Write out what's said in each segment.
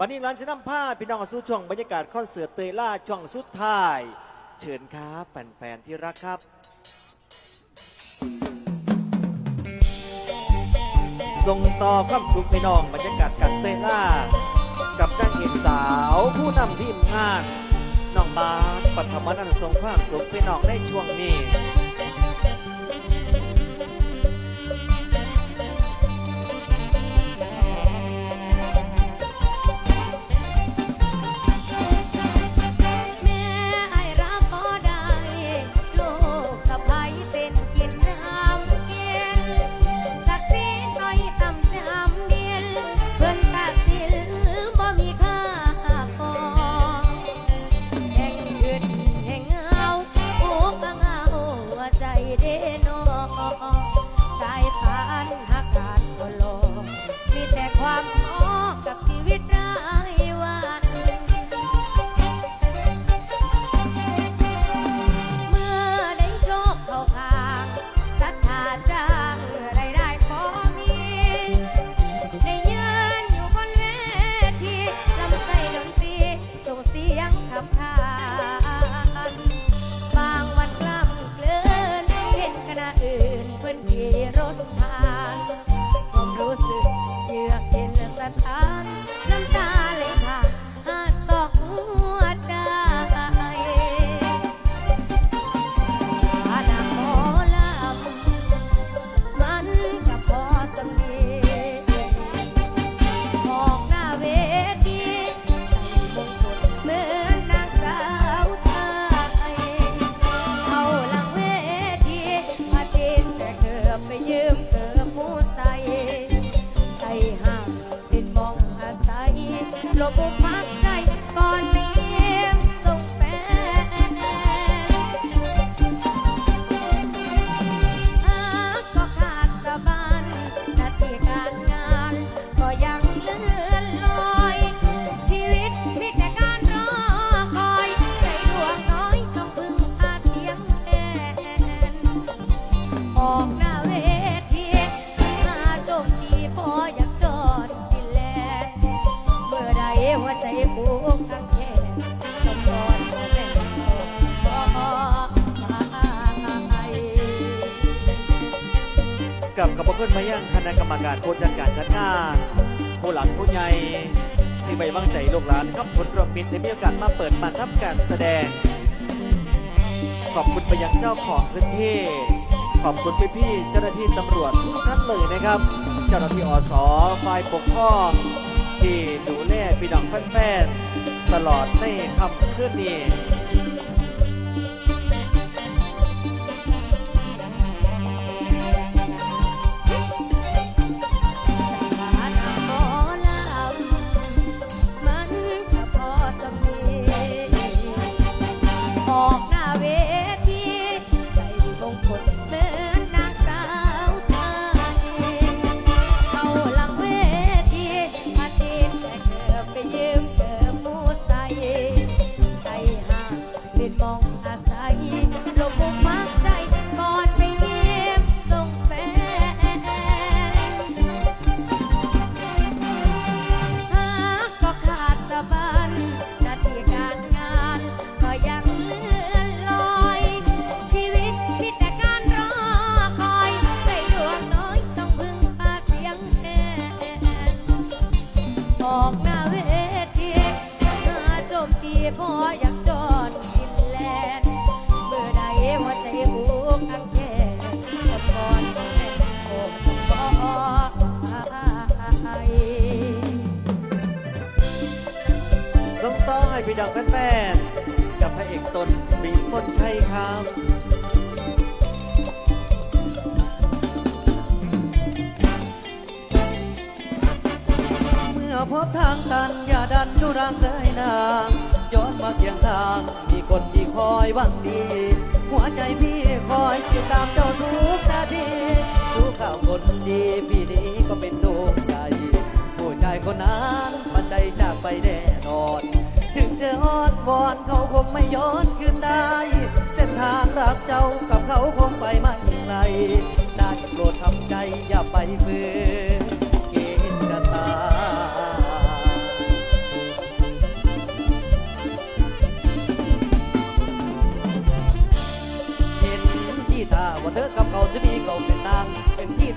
บันนี้ร้านชนะผ้าพี่น้องสู้ช่วงบรรยากาศคอนเสิร์ตเตยล่าช่วงสุดท้าย เชิญครับแฟนๆที่รักครับ ส่งต่อความสุขพี่น้องบรรยากาศกัรเตยล่า กับนางเอกสาว ผู้นำทีมงานน้องบาสปฐทมนันทรงความสุขพี่น้องในช่วงนี้ เปิดมาทัำการแสดง ขอบคุณไปยังเจ้าของพื้นที่ ขอบคุณพี่พี่เจ้าหน้าที่ตำรวจทุกท่านเลยนะครับ เจ้าหน้าที่อสฝ่ายปกครองที่ดูแลพี่น้องแฟนๆตลอดในค่ำคืนนี้ สาคนดีพี่นี้ก็เป็นดวงใจผู้ชายคนนั้นมันใจจากไปแน่นอน ถึงจะอ้อนวอนเขาคงไม่ย้อนคืนได้ เส้นทางรักเจ้ากับเขาคงไปไม่ไกลได้โปรดทำใจอย่าไปฝืนเกณฑ์ชะตาเห็นที่ตาว่าเธอกับเขาจะมีเขาเป็นนาง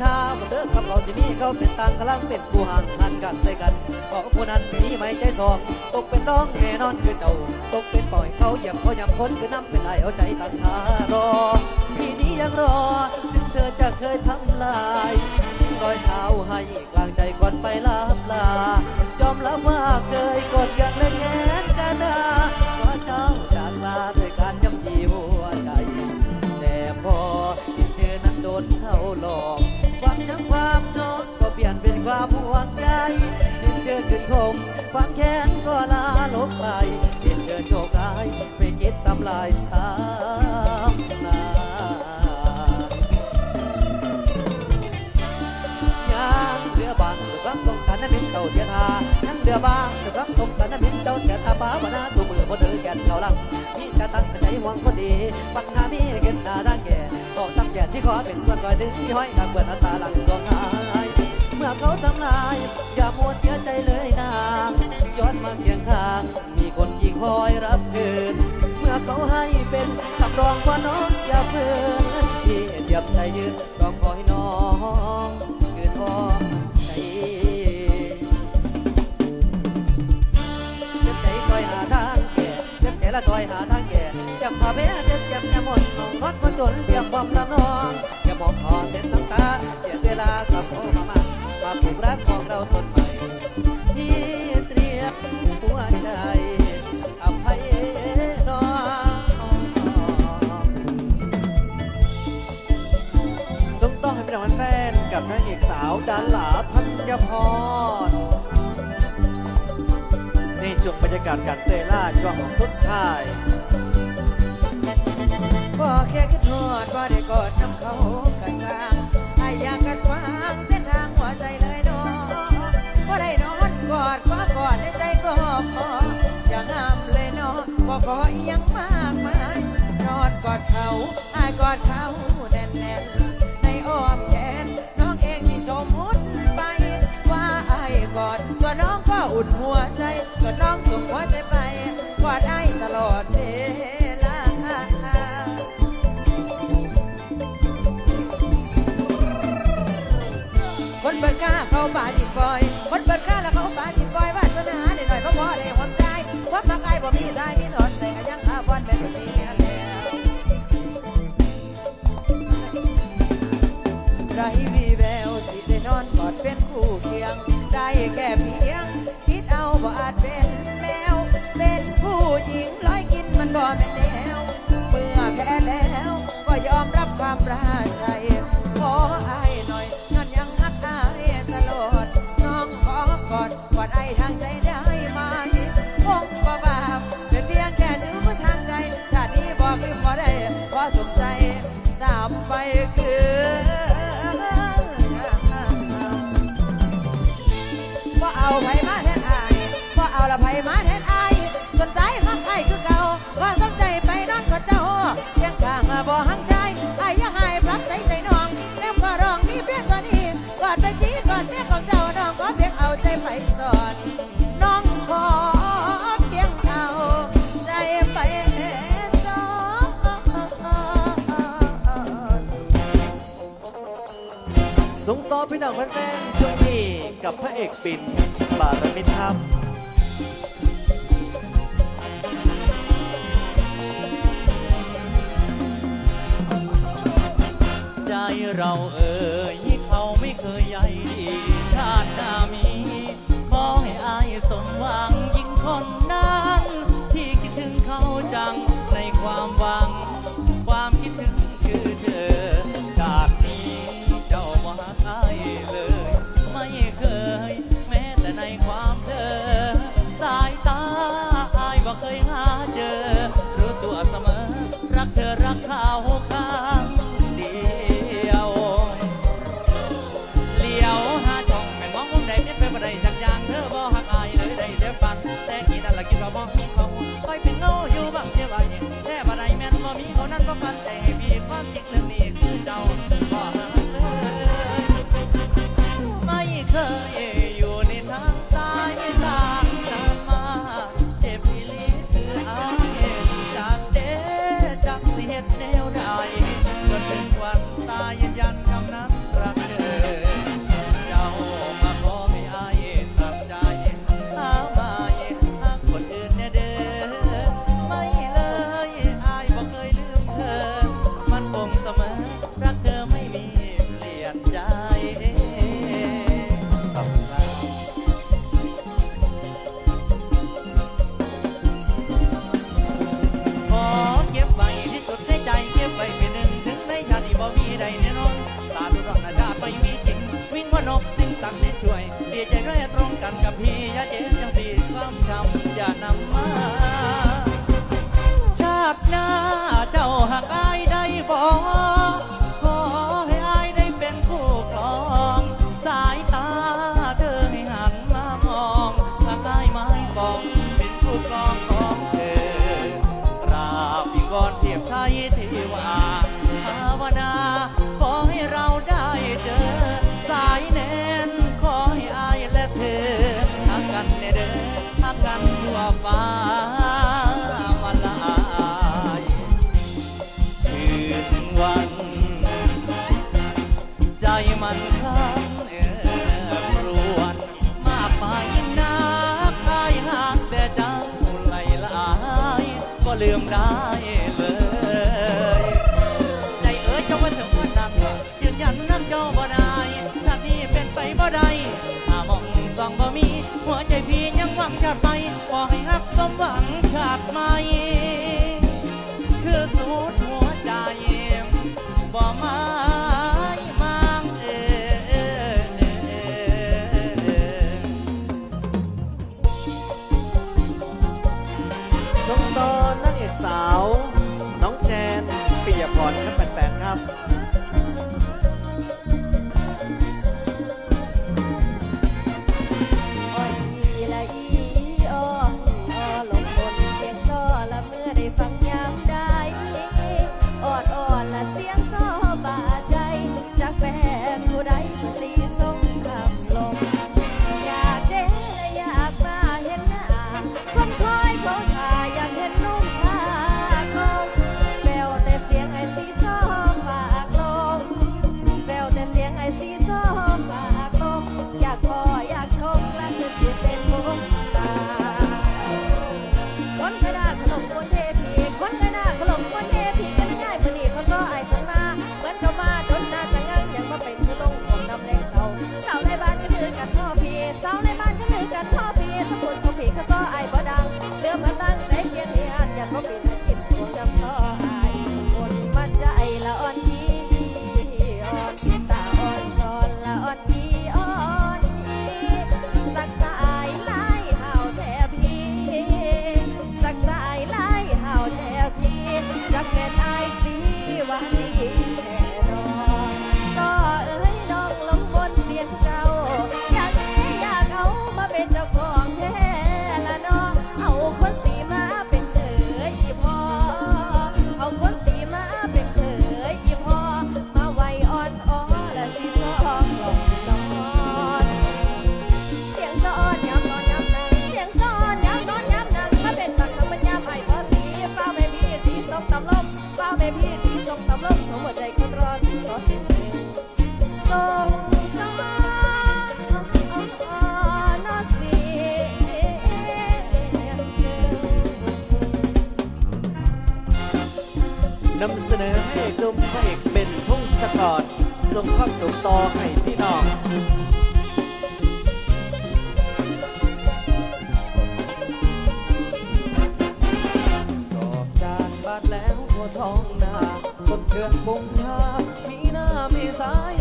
ท่าบ่เถอะกับเขาสิมีเขาเป็นต่างกำลังเป็นผู้ห่างหันกันใส่กันขอผู้นั้นมีไหมใจสองตกเป็นน้องแน่นอนคือเจ้าตกเป็นปล่อยเขาเหยียบเขายำคนคือน้ำเป็นไอเอาใจตั้งหารอที่นี้ยังรอถึงเธอจะเคยทำลายรอยเท้าให้กลางใจก่อนไปลาลายอมรับว่าเคยกดอย่างแรงแค้นกันนาว่าเจ้าจากลาด้วยการยำ ความแค้นก็ลาลบไปเห็นเธอโชคร้ายไม่คิดทำลายสามนายังเรือบางเรือรับตรงกันนั้นเป็นเต่าเทียทายังเรือบางเรือรับตรงกันนั้นเป็นเต่าเทียทาป้าบานาตัวมือพอเธอแก่นเขาลังมีกระตั้งใจหวังคนดีปัญหามีเกินหน้าด้านแก่ก็ตั้งแก่ที่ขอเป็นคนคอยดึงที่ห้อยดังเปิดอัตาหลังดวงหาย เมื่อเขาทำลาย อย่ามัวเสียใจเลยนางย้อนมาเคียงข้าง มีคนที่คอยรับคืน เมื่อเขาให้เป็นสำรองว่าน้องอย่าเพิ่นที่เดียบใจยืนรอคอยน้องคืนอใจเจ็บใจคอยหาทางแก่เจ็บใจละซอยหาทางแก่เจ็บพาแม่เจ็บเจ็บแค่หมดน้องรถคนจนเตรียมบอมลำนองแค่มองพอเส้นน้ำตาเสียเวลากับโอมามา มาผูกรักของเราต้นใหม่ ที่เตรียมหัวใจอภัยน้องส่งต้องให้พี่น้องแฟนกับนางเอกสาวดาหลาธัญพรในช่วงบรรยากาศการเตยล่าช่วงสุดท้ายบ่แค่คิดทอดบ่าได้กอดน้ำเขากันกล พออย่างงามเลยเนาะบ่ขออีหยังมากมายนอนกอดเขาไอ้ายกอดเขาแน่นๆในอ้อมแขนน้องเองที่สมมุติไป ว่าไอ้ายกอดตัวน้องก็อุ่นหัวใจก็น้องส่งหัวใจไปกอดไอ้ายตลอดเลย ก็ไม่แม่นวเมื่อแพ้แล้ว ก็ยอมรับความราช ไปสอนน้องขอเพียงเอา ใจไปสอนส่งต่อพี่น้องแฟนๆช่วงนี้กับพระเอกปิ่นบารมิธรรมใจเราเอ่ยางยิ่งคนนั้น ที่คิดถึงเขาจังในความหวัง เลยใจเอ๋ยเจ้าว่าเอว่านั้นยืนยันนั่นเจ้าบ่ได้ชาตินี้เป็นไปบ่ได้ถ้ามองสองบ่มี หัวใจพี่ยังหวังชาติไปขอให้ฮักสมหวังชาติใหม่ แปดแฟนๆครับ นำเสนอให้ดุมพระเอกเป็นพงศกรส่งความสุขต่อให้พี่น้องดอกจานบาดแล้วหัวท้องนาต้นเดือนกุงทามีหน้ามีสาย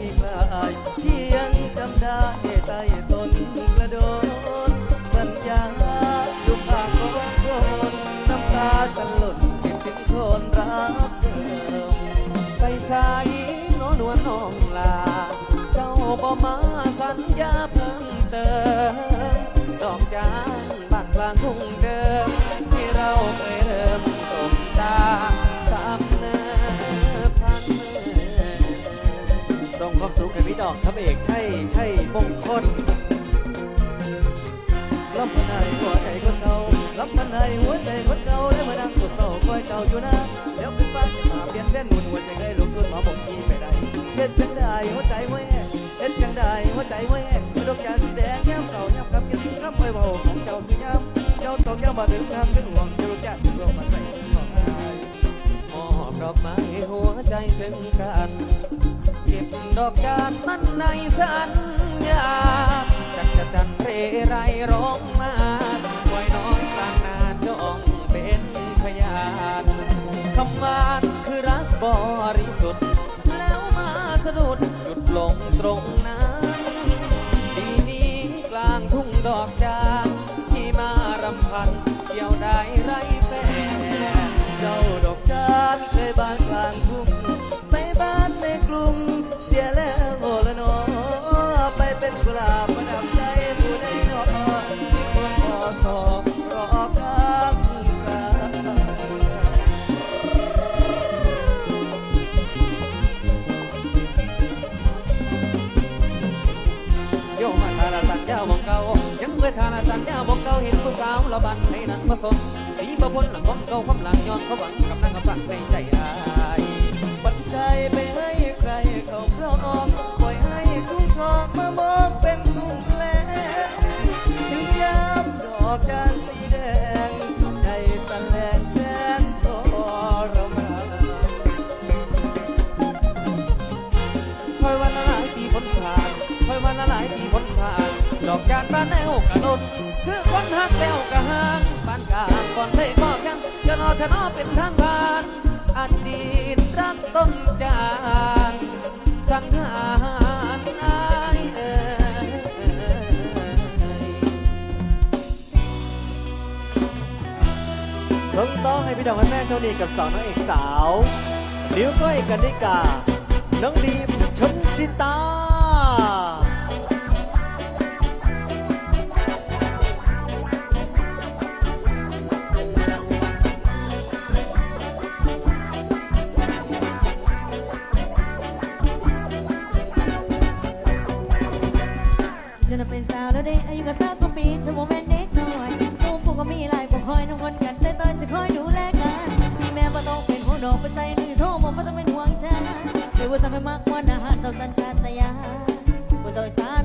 เมื่อปีกลายที่ยังจำได้ใต้ต้นกระโดน สัญญาอยู่ข้างของคนน้ำตากันหล่นคิดถึงคนรักเดิมไปใส่นอนวลน้องลา เจ้าบ่มาสัญญาเพิ่มเติมดอกจานบ้านกลางทุ่ง พี่น้องครับเอกใช่ใช่มงคลลำพันในหัวใจคนเก่าลำพันในหัวใจคนเก่าและมานั่งสุดเศร้าคอยเก่าอยู่นะเดี๋ยวขึ้นฟ้าจะมาเปลี่ยนเล่นหุ่นหัวใจได้ลงทุนหมอผมกีไปได้เฮ็ดจังได้หัวใจห้วยแอกเฮ็ดจังได้หัวใจห้วยแอกดอกจานสีแดงแย้มเสาย้ำคำกินคำไปเบาของเจ้าสุย้ำเจ้าตอกย้ำมาถึงทางขึ้นห่วงเจ้าลูกจ้าถึงรวมาใส่ของอายมอบดอกไม้หัวใจซึ่งกัน ดอกจานมันในสัญญาจักจะจันเรไรร้องมาไอยนอนต่างนาจ้องเป็นพยานคำวานคือรักบริสุทธิ์ แล้วมาสะดุดจุดลงตรงนั้น ทีนี้กลางทุ่งดอก ละบันให้นันผสมมีบ่พ้นหลังขมนเก่าความหลังย้อนเขาหวังกับนางกับฝันไปใจอายปัจจัยไปให้ใครเขาเพราะออกปล่อยให้คู่ครองมาบอกเป็นคู่แปลถึงยามดอกจานสีแดงใจสันแลงแสนตอรมานคอยวันละหลายปีพ้นผ่านคอยวันละหลายปีพ้นผ่านดอกจานบ้านแนวกระดน คือคนหักแล้วกระหังปานกลางก่อนได้ก็แค่เชื่อนอทนอเป็นทางผ่านอดีตรักต้นจางสังหารอายเอ่ยต้องต้องให้พี่ดอกแม่เท่านี้กับสองนางเอกสาวนิ้วก้อยกันนิกา น้องดีมชนสิตา อายุก็สักกว่าปีชั่วโมงแม่นเด็กน้อยหมู่ผู้ก็มีลายผู้คอยน้องนกันแต่ตอนจะคอยดูแลกันมีแม่บ่ต้องเป็นห่วดอกไปใส่หรือโทรบอกบ่ต้องเป็นห่วงฉัหรือว่าจะไปมากกว่านะฮะต่สัญชาตญาณบ่ต้อยสาร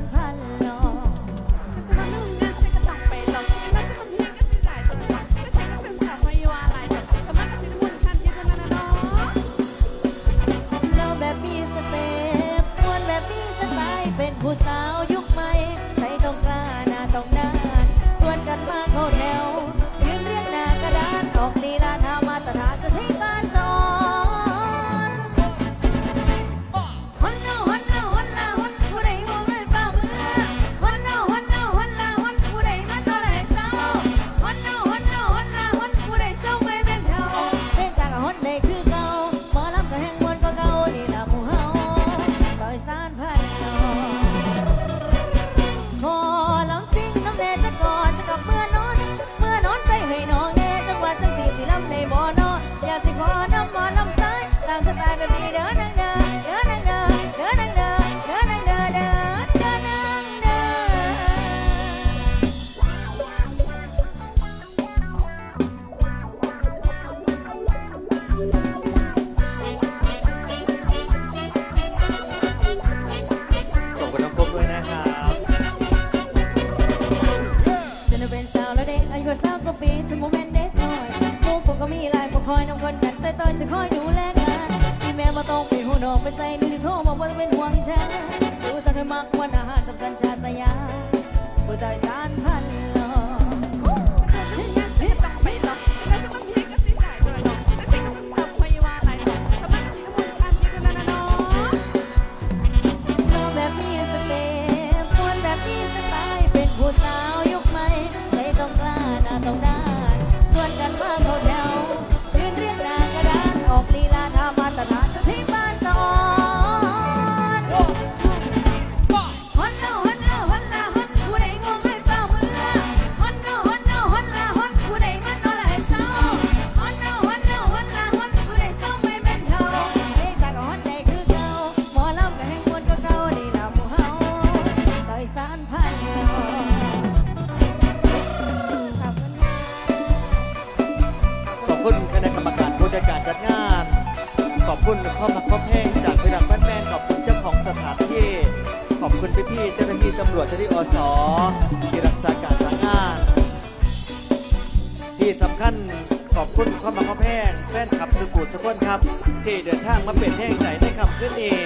สุขุสุขนครับ ที่เดินทางมาเป็นแห่งไหนได้คำขึ้นนี้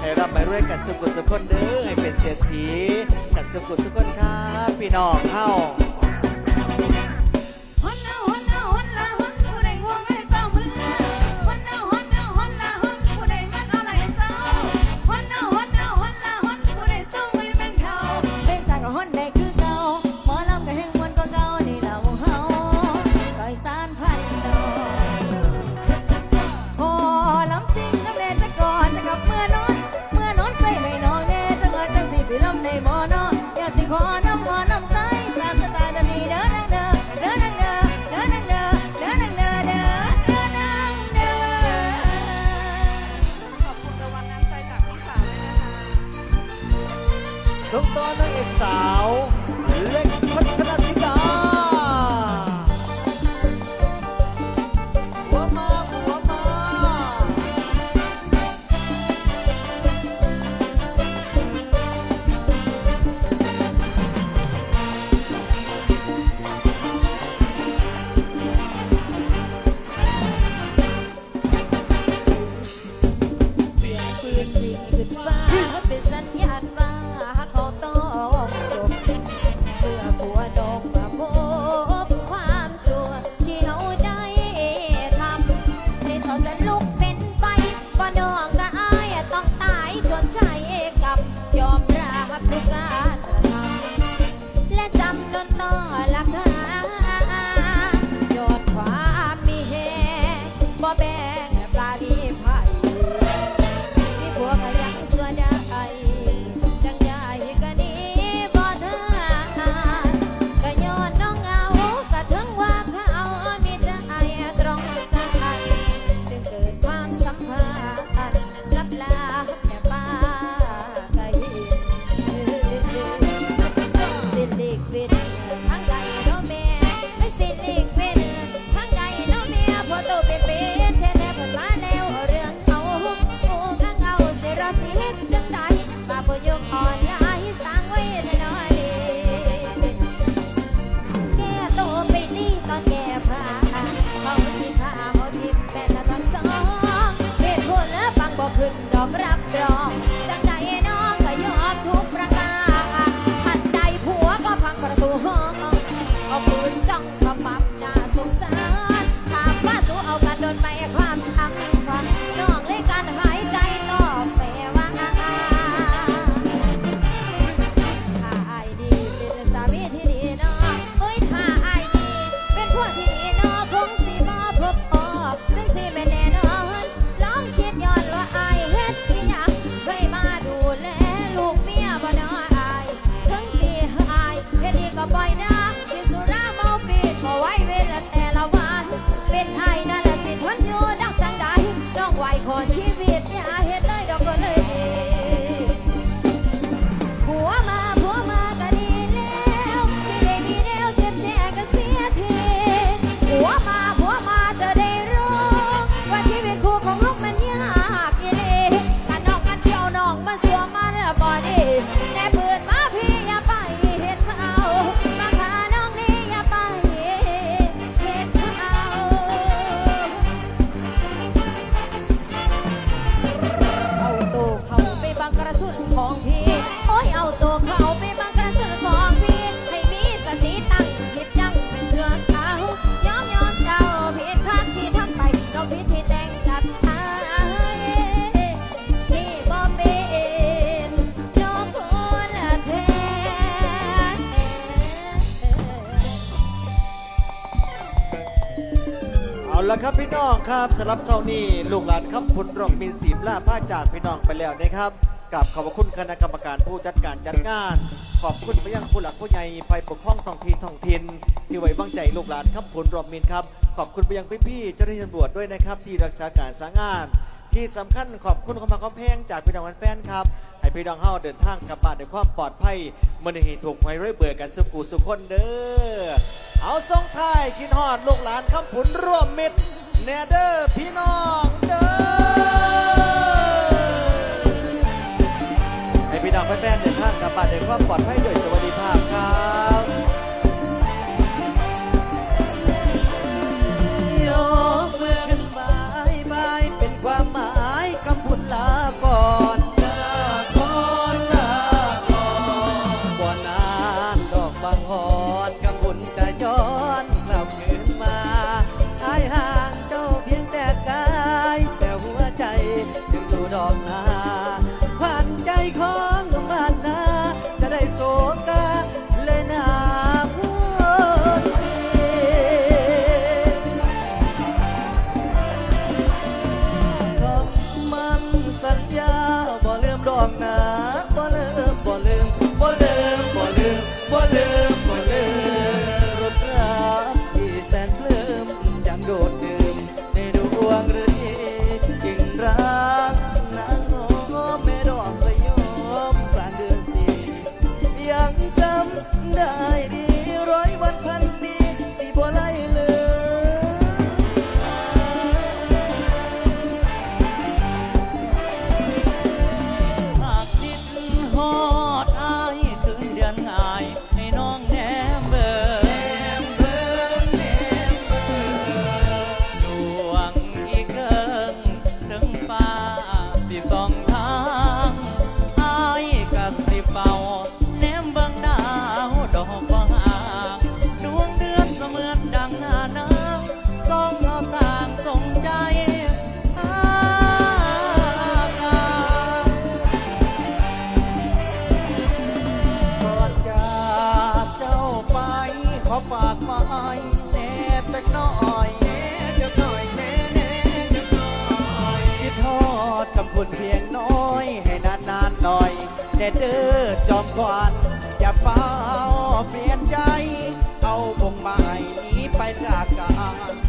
ให้รับไปรวยกันสุขุสุขนเด้อให้เป็นเศรษฐีกันสุขุสุขนครับพี่น้องเข้า รับเช้านี้ลูกหลานคำพุนร่องมินสีมล่าผ้าจากพี่น้องไปแล้วนะครับกับขอบคุณคณะกรรมการผู้จัดการจัดงาน ขอบคุณไปยังผู้หลักผู้ใหญ่ไาปกครองท้องที่ท้องถิ่นที่ไว้วางใจลูกหลานคำพุนร่องมินครับ ขอบคุณไปยังพี่ๆเจ้าหน้าที่ตำรวจด้วยนะครับ ที่รักษาการสางาน ที่สำคัญขอบคุณความมาควแพงจากพี่น้องแฟนๆครับ ให้พี่น้องเฮาเดินทางกลับบ้านด้วยความปลอดภัยมันให้ถูกไว้รื่อยเบื่อกันสุกูสุขคนเด้อเอาส่งท้ายคินหอดลูกหลานคำผุนร่วมมิตร แนเดอร์พี่น้องเด้อให้พี่น้องแฟนๆเดินทางกลับบ้านด้วยความปลอดภัยโดยสวัสดิภาพ เด้อจอมควันอย่าเฝ้าเปลี่ยนใจ เอาพงไม้นี้ไปจากกัน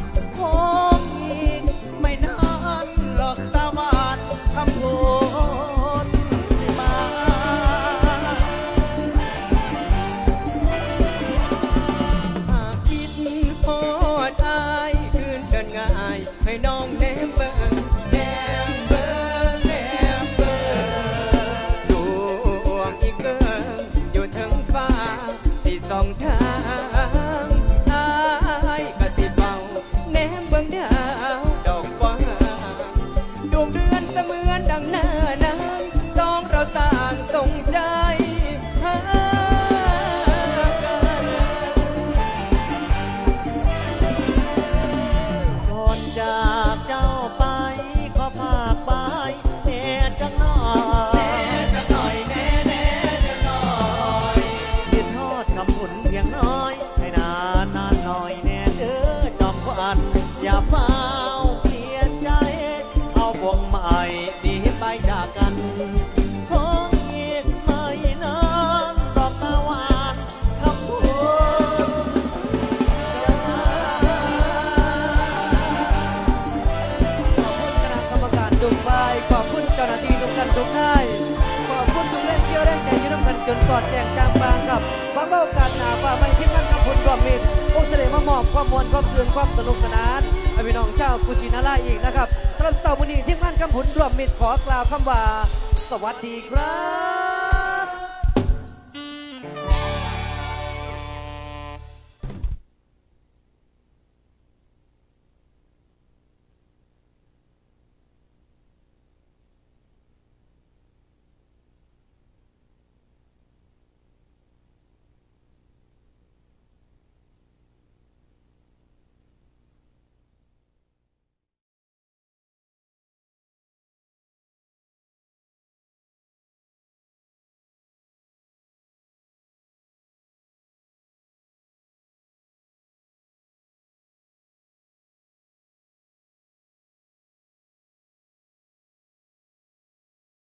วมมิตรองเสด็มามอบความมวลความเพื่นความสนุกสนานให้พี่น้องชากุชินาราอีกนะครับสำหรับเสาร์นี้ที่มั่นกำพุนรวมมิตรขอกล่าวคำว่า สวัสดีครับ